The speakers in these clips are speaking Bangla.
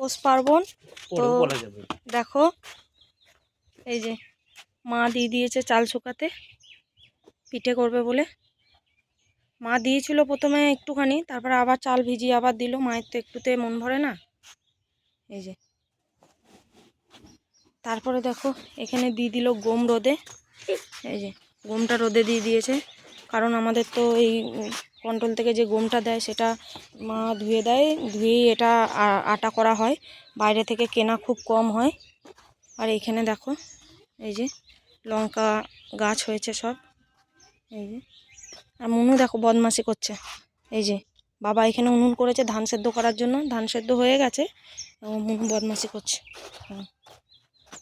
পৌষ পার্বণ তো- দেখো এই যে মা দিয়ে দিয়েছে চাল শুকাতে পিঠে করবে বলে। মা দিয়েছিল প্রথমে একটুখানি তারপরে আবার চাল ভিজিয়ে আবার দিল। মায়ের তো একটুতে মন ভরে না। এই যে। তারপরে দেখো এখানে দিয়ে দিল গম রোদে। এই যে গমটা রোদে দিয়ে দিয়েছে। কারণ আমাদের তো এই কন্ট্রোল থেকে যে গমটা দেয় সেটা মা ধুয়ে দেয়, ধুয়েই এটা আটা করা হয়। বাইরে থেকে কেনা খুব কম হয়। আর এইখানে দেখো, এই যে লঙ্কা গাছ হয়েছে সব। এই যে। আর মুনু দেখো বদমাসি করছে। এই যে, বাবা এখানে উনুন করেছে ধান সেদ্ধ করার জন্য। ধান সেদ্ধ হয়ে গেছে। এবং মুনু বদমাসি করছে। হুম।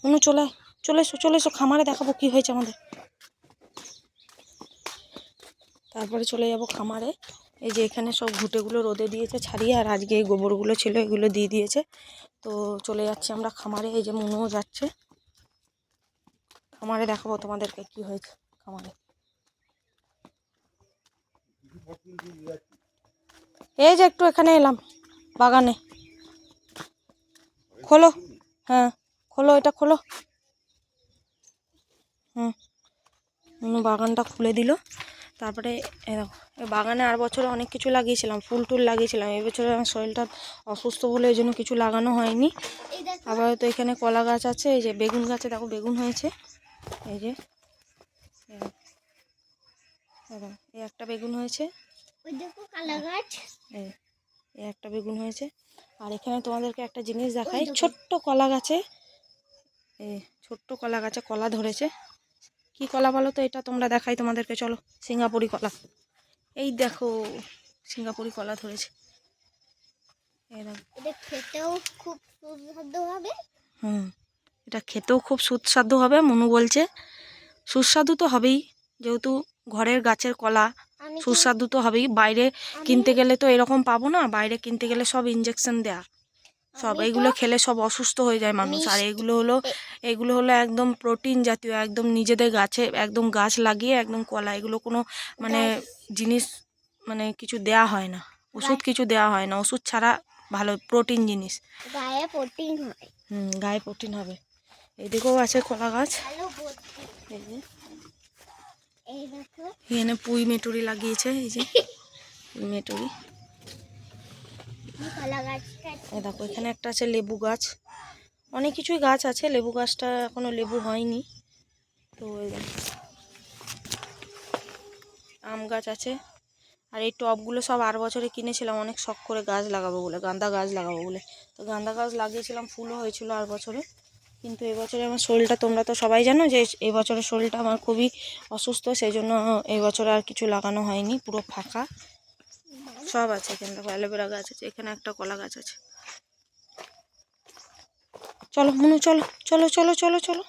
মুনু চলে চলে এসো চলে এসো, খামারে দেখাবো কী হয়েছে আমাদের। তারপরে চলে যাব খামারে। এই যে এখানে সব ঘুঁটেগুলো রোদে দিয়েছে ছাড়িয়ে, আর আজকে এই গোবরগুলো ছিল এগুলো দিয়ে দিয়েছে। তো চলে যাচ্ছি আমরা খামারে, এই যে মনুও যাচ্ছে। খামারে দেখাবো তোমাদেরকে কি হয়েছে খামারে। এই যে একটু এখানে এলাম, বাগানে। খোলো হ্যাঁ খোলো, এটা খোলো। হুম বাগানটা খুলে দিল। তারপরে বাগানে আর বছরে অনেক কিছু লাগিয়েছিলাম, ফুল টুল লাগিয়েছিলাম। এবছরে আমার শরীরটা অসুস্থ বলে এই জন্য কিছু লাগানো হয়নি। আবার তো এখানে কলা গাছ আছে, এই যে বেগুন গাছে দেখো বেগুন হয়েছে। এই যে, এই একটা বেগুন হয়েছে। এই একটা বেগুন হয়েছে। আর এখানে তোমাদেরকে একটা জিনিস দেখাই, ছোট্ট কলা গাছে, এই ছোট্ট কলা গাছে কলা ধরেছে। কি কলা বলো তো? এটা তোমরা দেখাই তোমাদেরকে চলো। সিঙ্গাপুরি কলা। এই দেখো সিঙ্গাপুরি কলা ধরেছে। এই দেখো। এটা খেতেও খুব সুস্বাদু হবে। হুম এটা খেতেও খুব সুস্বাদু হবে মনু বলছে। সুস্বাদু তো হবেই যেহেতু ঘরের গাছের কলা সুস্বাদু তো হবেই। বাইরে কিনতে গেলে তো এরকম পাবো না বাইরে কিনতে গেলে সব ইঞ্জেকশন দেয়া। সব এগুলো খেলে সব অসুস্থ হয়ে যায় মানুষ। আর এগুলো হলো এগুলো হলো একদম প্রোটিন জাতীয় একদম নিজেদের গাছে একদম গাছ লাগিয়ে একদম কলা। এগুলো কোনো মানে জিনিস মানে কিছু দেয়া হয় না। ওষুধ কিছু দেওয়া হয় না। ওষুধ ছাড়া ভালো প্রোটিন জিনিস। গায়ে প্রোটিন হয়। হুম গায়ে প্রোটিন হবে। এদিকেও আছে কলা গাছ। এই যে। এখানে পুঁই মেটুরি লাগিয়েছে এই যে। পুঁই মেটুরি। এই দেখো, এখানে একটা আছে লেবু গাছ। অনেক কিছুই গাছ আছে, লেবু গাছটা এখনও লেবু হয়নি। তো আম গাছ আছে। আর এই টবগুলো সব আর বছরে কিনেছিলাম, অনেক শখ করে গাছ লাগাবো বলে, গাঁদা গাছ লাগাবো বলে। তো গাঁদা গাছ লাগিয়েছিলাম, ফুলও হয়েছিল আর বছরে। কিন্তু এবছরে আমার শরীরটা তোমরা তো সবাই জানো যে এবছরের শরীরটা আমার খুবই অসুস্থ সেই জন্য এবছরে আর কিছু লাগানো হয়নি, পুরো ফাঁকা। সব আছে এখানে, দেখো অ্যালোভেরা গাছ আছে, এখানে একটা কলা গাছ আছে। চলো, মনু, চলো চলো চলো চলো চলো।